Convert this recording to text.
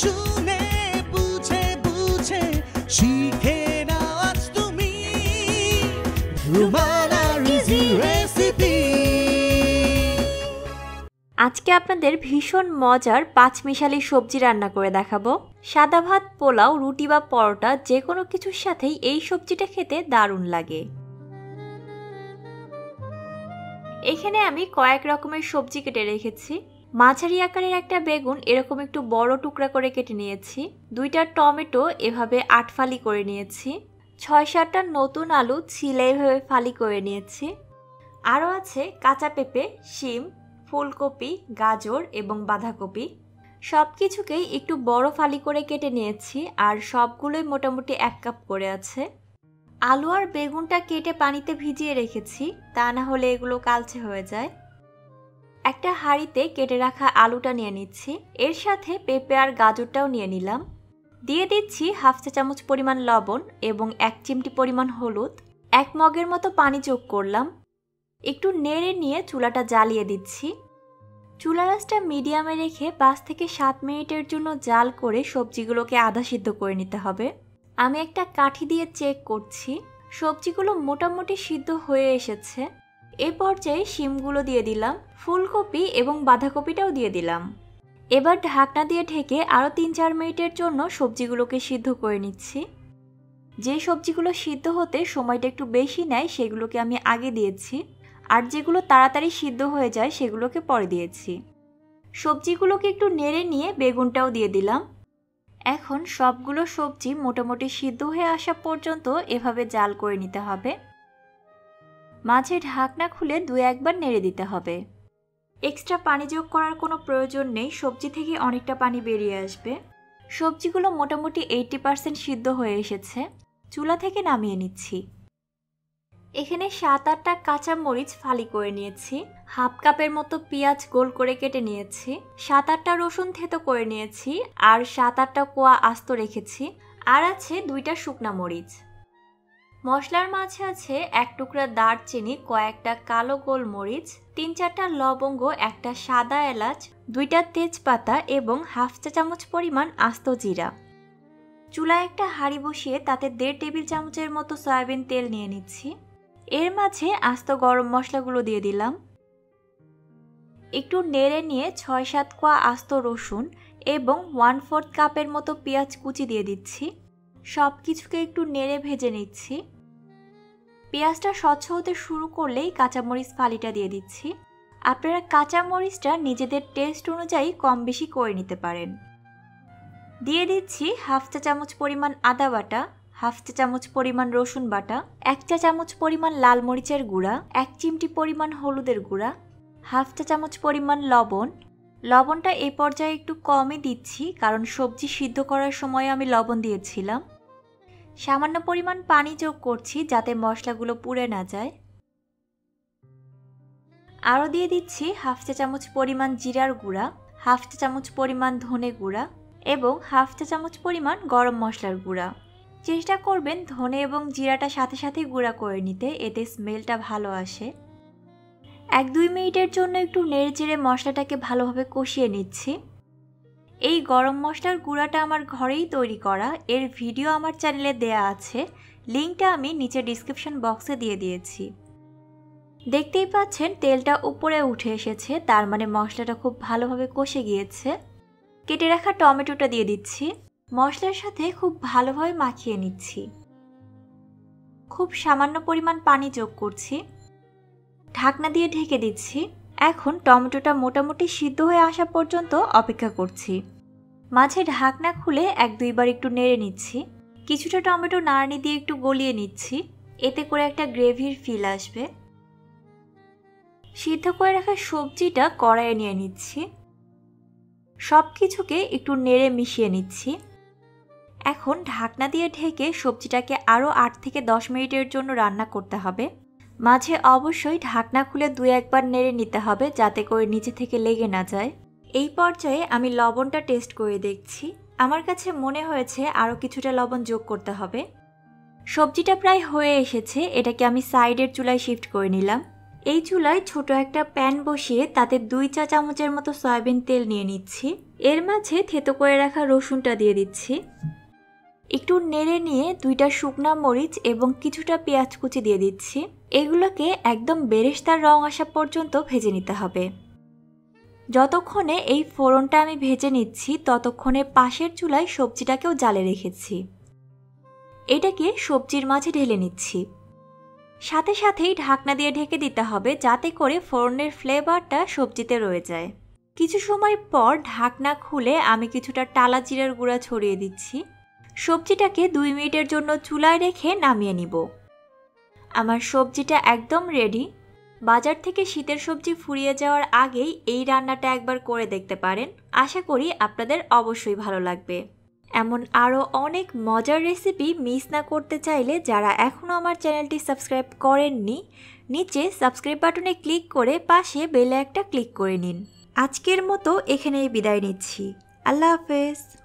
শুনে, বুঝে বুঝে, শিখে তুমি আজকে আপনাদের ভীষণ মজার পাঁচ মিশালি সবজি রান্না করে দেখাবো। সাদা ভাত, পোলাও, রুটি বা পরোটা যে কোনো কিছুর সাথেই এই সবজিটা খেতে দারুণ লাগে। এখানে আমি কয়েক রকমের সবজি কেটে রেখেছি। মাঝারি আকারের একটা বেগুন এরকম একটু বড় টুকরা করে কেটে নিয়েছি। দুইটা টমেটো এভাবে আট ফালি করে নিয়েছি। ছয় সাতটা নতুন আলু ছিলে এভাবে ফালি করে নিয়েছি। আরও আছে কাঁচা পেঁপে, শিম, ফুলকপি, গাজর এবং বাঁধাকপি। সব কিছুকেই একটু বড় ফালি করে কেটে নিয়েছি আর সবগুলোই মোটামুটি এক কাপ করে আছে। আলু আর বেগুনটা কেটে পানিতে ভিজিয়ে রেখেছি, তা না হলে এগুলো কালচে হয়ে যায়। একটা হাঁড়িতে কেটে রাখা আলুটা নিয়ে নিচ্ছি। এর সাথে পেঁপে আর গাজরটাও নিয়ে নিলাম। দিয়ে দিচ্ছি হাফ চা চামচ পরিমাণ লবণ এবং এক চিমটি পরিমাণ হলুদ। এক মগের মতো পানি যোগ করলাম। একটু নেড়ে নিয়ে চুলাটা জ্বালিয়ে দিচ্ছি। চুলা রাসটা মিডিয়ামে রেখে পাঁচ থেকে সাত মিনিটের জন্য জাল করে সবজিগুলোকে আধা সিদ্ধ করে নিতে হবে। আমি একটা কাঠি দিয়ে চেক করছি। সবজিগুলো মোটামুটি সিদ্ধ হয়ে এসেছে। এ পর্যায়ে শিমগুলো দিয়ে দিলাম, ফুলকপি এবং বাঁধাকপিটাও দিয়ে দিলাম। এবার ঢাকনা দিয়ে ঢেকে আরও তিন চার মিনিটের জন্য সবজিগুলোকে সিদ্ধ করে নিচ্ছি। যে সবজিগুলো সিদ্ধ হতে সময়টা একটু বেশি নেয়, সেগুলোকে আমি আগে দিয়েছি। আর যেগুলো তাড়াতাড়ি সিদ্ধ হয়ে যায়, সেগুলোকে পরে দিয়েছি। সবজিগুলোকে একটু নেড়ে নিয়ে বেগুনটাও দিয়ে দিলাম। এখন সবগুলো সবজি মোটামুটি সিদ্ধ হয়ে আসা পর্যন্ত এভাবে জাল করে নিতে হবে। মাঝে ঢাকনা খুলে দু একবার নেড়ে দিতে হবে। এক্সট্রা পানি যোগ করার কোনো প্রয়োজন নেই, সবজি থেকে অনেকটা পানি বেরিয়ে আসবে। সবজিগুলো মোটামুটি এইটি পার্সেন্ট সিদ্ধ হয়ে এসেছে। চুলা থেকে নামিয়ে নিচ্ছি। এখানে সাত আটটা কাঁচা মরিচ ফালি করে নিয়েছি। হাফ কাপের মতো পেঁয়াজ গোল করে কেটে নিয়েছি। সাত আটটা রসুন থেতো করে নিয়েছি। আর সাত আটটা কোয়া আস্ত রেখেছি। আর আছে দুইটা শুকনা মরিচ। মশলার মাঝে আছে এক টুকরা দারচিনি, কয়েকটা কালো গোল মরিচ তিন চারটা লবঙ্গ, একটা সাদা এলাচ, দুইটা তেজপাতা এবং হাফ চা চামচ পরিমাণ আস্ত জিরা। চুলায় একটা হাঁড়ি বসিয়ে তাতে দেড় টেবিল চামচের মতো সয়াবিন তেল নিয়ে নিচ্ছি। এর মাঝে আস্ত গরম মশলাগুলো দিয়ে দিলাম। একটু নেড়ে নিয়ে ছয় সাত কোয়া আস্ত রসুন এবং ওয়ান ফোর্থ কাপের মতো পেঁয়াজ কুচি দিয়ে দিচ্ছি। সব কিছুকে একটু নেড়ে ভেজে নিচ্ছি। পেঁয়াজটা স্বচ্ছ হতে শুরু করলেই কাঁচামরিচ ফালিটা দিয়ে দিচ্ছি। আপনারা কাঁচামরিচটা নিজেদের টেস্ট অনুযায়ী কম বেশি করে নিতে পারেন। দিয়ে দিচ্ছি হাফ চা চামচ পরিমাণ আদা বাটা, হাফ চা চামচ পরিমাণ রসুন বাটা, এক চা চামচ পরিমাণ লাল মরিচের গুঁড়া, এক চিমটি পরিমাণ হলুদের গুঁড়া, হাফ চা চামচ পরিমাণ লবণ। লবণটা এ পর্যায়ে একটু কমই দিচ্ছি কারণ সবজি সিদ্ধ করার সময় আমি লবণ দিয়েছিলাম। সামান্য পরিমাণ পানি যোগ করছি যাতে মশলাগুলো পুড়ে না যায়। আরও দিয়ে দিচ্ছি হাফ চা চামচ পরিমাণ জিরার গুঁড়া, হাফ চা চামচ পরিমাণ ধনে গুঁড়া এবং হাফ চা চামচ পরিমাণ গরম মশলার গুঁড়া। চেষ্টা করবেন ধনে এবং জিরাটা সাথে সাথে গুঁড়া করে নিতে, এতে স্মেলটা ভালো আসে। এক দুই মিনিটের জন্য একটু নেড়ে চেড়ে মশলাটাকে ভালোভাবে কষিয়ে নিচ্ছি। এই গরম মশলার গুঁড়াটা আমার ঘরেই তৈরি করা। এর ভিডিও আমার চ্যানেলে দেয়া আছে। লিঙ্কটা আমি নিচে ডিসক্রিপশন বক্সে দিয়ে দিয়েছি। দেখতেই পাচ্ছেন, তেলটা উপরে উঠে এসেছে। তার মানে মশলাটা খুব ভালোভাবে কষে গিয়েছে। কেটে রাখা টমেটোটা দিয়ে দিচ্ছি। মশলার সাথে খুব ভালোভাবে মাখিয়ে নিচ্ছি। খুব সামান্য পরিমাণ পানি যোগ করছি। ঢাকনা দিয়ে ঢেকে দিচ্ছি। এখন টমেটোটা মোটামুটি সিদ্ধ হয়ে আসা পর্যন্ত অপেক্ষা করছি। মাঝে ঢাকনা খুলে এক দুইবার একটু নেড়ে নিচ্ছি। কিছুটা টমেটো নাড়নি দিয়ে একটু গলিয়ে নিচ্ছি। এতে করে একটা গ্রেভির ফিল আসবে। সিদ্ধ করে রাখা সবজিটা কড়াইয়ে নিয়ে নিচ্ছি। সব কিছুকে একটু নেড়ে মিশিয়ে নিচ্ছি। এখন ঢাকনা দিয়ে ঢেকে সবজিটাকে আরও আট থেকে দশ মিনিটের জন্য রান্না করতে হবে। মাঝে অবশ্যই ঢাকনা খুলে দু একবার নেড়ে নিতে হবে যাতে করে নিচে থেকে লেগে না যায়। এই পর্যায়ে আমি লবণটা টেস্ট করে দেখছি। আমার কাছে মনে হয়েছে আরও কিছুটা লবণ যোগ করতে হবে। সবজিটা প্রায় হয়ে এসেছে, এটাকে আমি সাইডের চুলায় শিফট করে নিলাম। এই চুলায় ছোট একটা প্যান বসিয়ে তাতে দুই চা চামচের মতো সয়াবিন তেল নিয়ে নিচ্ছি। এর মাঝে থেতো করে রাখা রসুনটা দিয়ে দিচ্ছি। একটু নেড়ে নিয়ে দুইটা শুকনা মরিচ এবং কিছুটা পেঁয়াজ কুচি দিয়ে দিচ্ছি। এগুলোকে একদম বেরেস্তার রং আসা পর্যন্ত ভেজে নিতে হবে। যতক্ষণে এই ফোড়নটা আমি ভেজে নিচ্ছি, ততক্ষণে পাশের চুলায় সবজিটাকেও জালে রেখেছি। এটাকে সবজির মাঝে ঢেলে নিচ্ছি। সাথে সাথেই ঢাকনা দিয়ে ঢেকে দিতে হবে যাতে করে ফোড়নের ফ্লেভারটা সবজিতে রয়ে যায়। কিছু সময় পর ঢাকনা খুলে আমি কিছুটা টালা জিরার গুঁড়া ছড়িয়ে দিচ্ছি। সবজিটাকে দুই মিনিটের জন্য চুলায় রেখে নামিয়ে নিব। আমার সবজিটা একদম রেডি বাজার থেকে শীতের সবজি ফুরিয়ে যাওয়ার আগেই এই রান্নাটা একবার করে দেখতে পারেন। আশা করি আপনাদের অবশ্যই ভালো লাগবে। এমন আরও অনেক মজার রেসিপি মিস না করতে চাইলে যারা এখনও আমার চ্যানেলটি সাবস্ক্রাইব করেননি, নিচে সাবস্ক্রাইব বাটনে ক্লিক করে পাশে বেলে একটা ক্লিক করে নিন। আজকের মতো এখানেই বিদায় নিচ্ছি। আল্লাহ হাফেজ।